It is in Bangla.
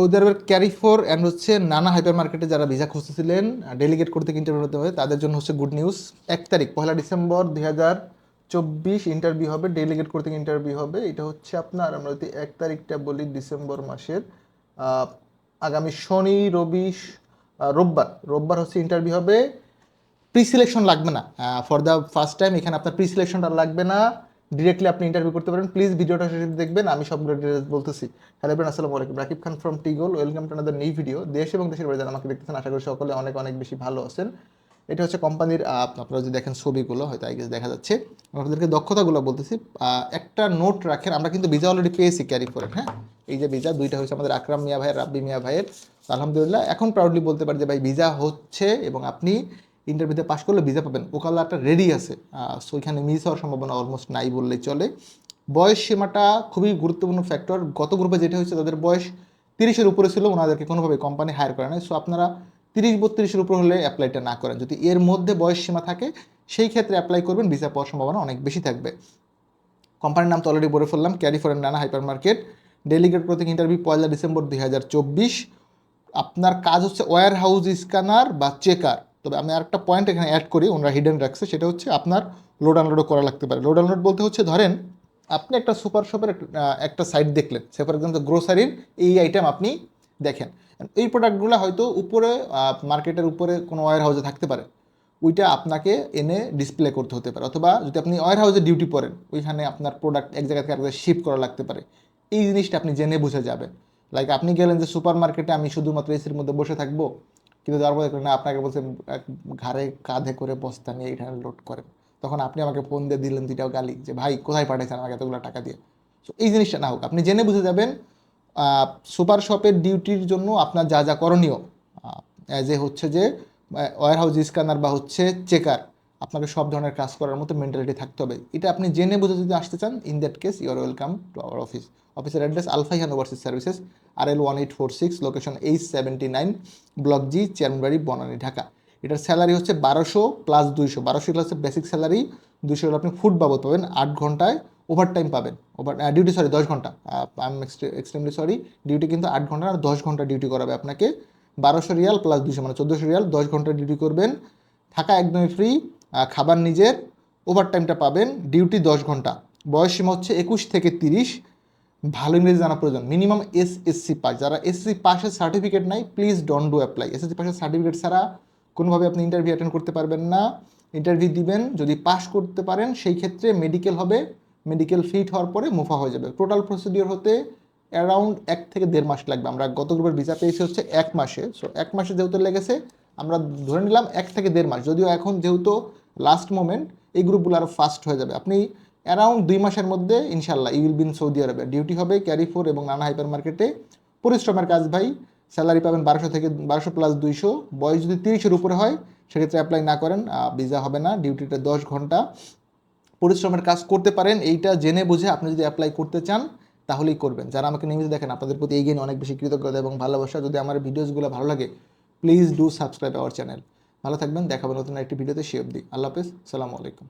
সৌদি আরবের ক্যারিফোর অ্যান্ড হচ্ছে নানা হাইপার মার্কেটে যারা ভিসা খুঁজতেছিলেন ডেলিগেট করতে ইন্টারভিউ হতে হবে তাদের জন্য হচ্ছে গুড নিউজ এক তারিখ পয়লা ডিসেম্বর দুই হাজার চব্বিশ ইন্টারভিউ হবে ডেলিগেট করতে ইন্টারভিউ হবে। এটা হচ্ছে আপনার, আমরা যদি এক তারিখটা বলি ডিসেম্বর মাসের আগামী শনি, রবি রোববার। রোববার হচ্ছে ইন্টারভিউ হবে। প্রি সিলেকশন লাগবে না ফর দ্য ফার্স্ট টাইম এখানে আপনার প্রি সিলেকশনটা লাগবে না। ডিরেক্টলি আপনি ইন্টারভিউ করতে পারেন। প্লিজ ভিডিওটা শেষে দেখবেন, আমি সবগুলো ডিটেলস বলতেছি। হ্যালো ব্রেন আসসালামু আলাইকুম। Rakib Khan from টিগোল welcome to another new video দেশ এবং দেশের বাইরে আমাকে দেখতেছেন, আশা করি সকলে অনেক অনেক বেশি ভালো আছেন। এটা হচ্ছে কোম্পানির আপনারা যদি দেখেন ছবিগুলো, হয়তো আই গেস দেখা যাচ্ছে। আপনাদেরকে দক্ষতাগুলো বলতেছি। একটা নোট রাখেন, আমরা কিন্তু ভিজা অলরেডি পেয়েছি ক্যারি ফরেন হ্যাঁ? এই যে ভিজা দুইটা হচ্ছে আমাদের আকরাম মিয়া ভাইয়ের, রাব্বি মিয়া ভাইয়ের। আলহামদুলিল্লাহ, এখন প্রাউডলি বলতে পারি যে ভাই ভিজা হচ্ছে এবং আপনি ইন্টারভিউতে পাশ করলে ভিসা পাবেন। ওকালারটা রেডি আছে। সো এখানে মিস হওয়ার সম্ভাবনা অলমোস্ট নাই বললেই চলে। বয়স সীমাটা খুবই গুরুত্বপূর্ণ ফ্যাক্টর গত গ্রুপে যেটা হয়েছে, তাদের বয়স তিরিশের উপরে ছিল, ওনাদেরকে কোনোভাবে কোম্পানি হায়ার করে না সো আপনারা তিরিশ বত্রিশের উপর হলে অ্যাপ্লাইটা না করেন। যদি এর মধ্যে বয়স সীমা থাকে, সেই ক্ষেত্রে অ্যাপ্লাই করবেন ভিসা পাওয়ার সম্ভাবনা অনেক বেশি থাকবে। কোম্পানির নাম তো অলরেডি বলে ফেললাম Carrefour Nana hyper market delegate প্রতীক ইন্টারভিউ পয়লা ডিসেম্বর দুই হাজার চব্বিশ। আপনার কাজ হচ্ছে ওয়্যার হাউস স্ক্যানার বা চেকার তবে আমি আরেকটা পয়েন্ট এখানে অ্যাড করি, ওনারা হিডেন রাখছে, সেটা হচ্ছে আপনার লোড আনলোডও করা লাগতে পারে। লোড আনলোড বলতে হচ্ছে, ধরেন আপনি একটা সুপার শপের একটা সাইট দেখলেন। সে ফর এক্সাম্পল গ্রোসারির এই আইটেম আপনি দেখেন। এই প্রোডাক্টগুলো হয়তো উপরে মার্কেটের উপরে কোনো ওয়্যার হাউসে থাকতে পারে। ওইটা আপনাকে এনে ডিসপ্লে করতে হতে পারে। অথবা যদি আপনি ওয়ার হাউসে ডিউটি পড়েন, ওইখানে আপনার প্রোডাক্ট এক জায়গা থেকে এক জায়গায় শিফট করা লাগতে পারে। এই জিনিসটা আপনি জেনে বুঝে যাবেন। লাইক আপনি গেলেন যে সুপার মার্কেটে আমি শুধুমাত্র এসির মধ্যে বসে থাকব কিন্তু তারপর দেখলেন না, আপনাকে বলছেন ঘাড়ে কাঁধে করে বস্তা নিয়ে এখানে লোড করেন। তখন আপনি আমাকে ফোন দিয়ে দিলেন দুইটাও গালি যে, ভাই, কোথায় পাঠাইছেন আমাকে এতগুলো টাকা দিয়ে? সো এই জিনিসটা না হোক, আপনি জেনে বুঝে যাবেন সুপার শপের ডিউটির জন্য আপনার যা যা করণীয়। অ্যাজ এ হচ্ছে যে ওয়ার হাউস স্ক্যানার বা হচ্ছে চেকার আপনাকে সব ধরনের কাজ করার মতো মেন্টালিটি থাকতে হবে। এটা আপনি জেনে বুঝে যদি আসতে চান in that case you're welcome to our office অফিসের address Alfaihan overseas services R L one eight four six location H seventy nine block G Chairmanbari Banani Dhaka এটার স্যালারি হচ্ছে বারোশো প্লাস দুইশো। বারোশো হচ্ছে বেসিক স্যালারি দুইশো হলে আপনি ফুড বাবদ পাবেন, আট ঘন্টায় ওভার টাইম পাবেন ওভার ডিউটি সরি দশ ঘণ্টা। I am extremely sorry duty কিন্তু আট ঘণ্টা আর দশ ঘণ্টা ডিউটি করাবে আপনাকে। বারোশো রিয়াল প্লাস দুশো মানে চোদ্দোশো রিয়াল, দশ ঘণ্টা ডিউটি করবেন। থাকা একদমই ফ্রি খাবার নিজের ওভার টাইমটা পাবেন ডিউটি দশ ঘণ্টা। বয়স সীমা হচ্ছে একুশ থেকে তিরিশ। ভালো ইংরেজি জানা প্রয়োজন। মিনিমাম এস এসসি পাস যারা এসসি পাসের সার্টিফিকেট নাই please don't do apply SSC পাসের সার্টিফিকেট ছাড়া কোনোভাবে আপনি ইন্টারভিউ অ্যাটেন্ড করতে পারবেন না। ইন্টারভিউ দিবেন, যদি পাস করতে পারেন, সেই ক্ষেত্রে মেডিকেল হবে। মেডিকেল ফিট হওয়ার পরে মুফা হয়ে যাবে। টোটাল প্রসিডিওর হতে অ্যারাউন্ড এক থেকে দেড় মাস লাগবে। আমরা গত গ্রুপের ভিসা পেয়েছি হচ্ছে এক মাসে। সো এক মাসে যেহেতু লেগেছে, আমরা ধরে নিলাম এক থেকে দেড় মাস। যদিও এখন যেহেতু লাস্ট মোমেন্ট এই গ্রুপগুলো আরও ফাস্ট হয়ে যাবে। আপনি অ্যারাউন্ড দুই মাসের মধ্যে ইনশাল্লাহ ইউল বিন সৌদি আরবে ডিউটি হবে ক্যারি ফোর এবং নানা হাইপার মার্কেটে পরিশ্রমের কাজ ভাই স্যালারি পাবেন বারোশো থেকে বারোশো প্লাস দুইশো। বয়স যদি তিরিশের উপরে হয়, সেক্ষেত্রে অ্যাপ্লাই না করেন ভিসা হবে না ডিউটিটা দশ ঘণ্টা। পরিশ্রমের কাজ করতে পারেন, এইটা জেনে বুঝে আপনি যদি অ্যাপ্লাই করতে চান, তাহলেই করবেন। যারা আমাকে নিয়মিত দেখেন, আপনাদের প্রতি এগিয়ে অনেক বেশি কৃতজ্ঞতা এবং ভালোবাসা। যদি আমার ভিডিওসগুলো ভালো লাগে please do subscribe our channel ভালো থাকবেন দেখাবেন নতুন একটি ভিডিওতে সে অবধি আল্লাহ হাফেজ সালামু আলাইকুম।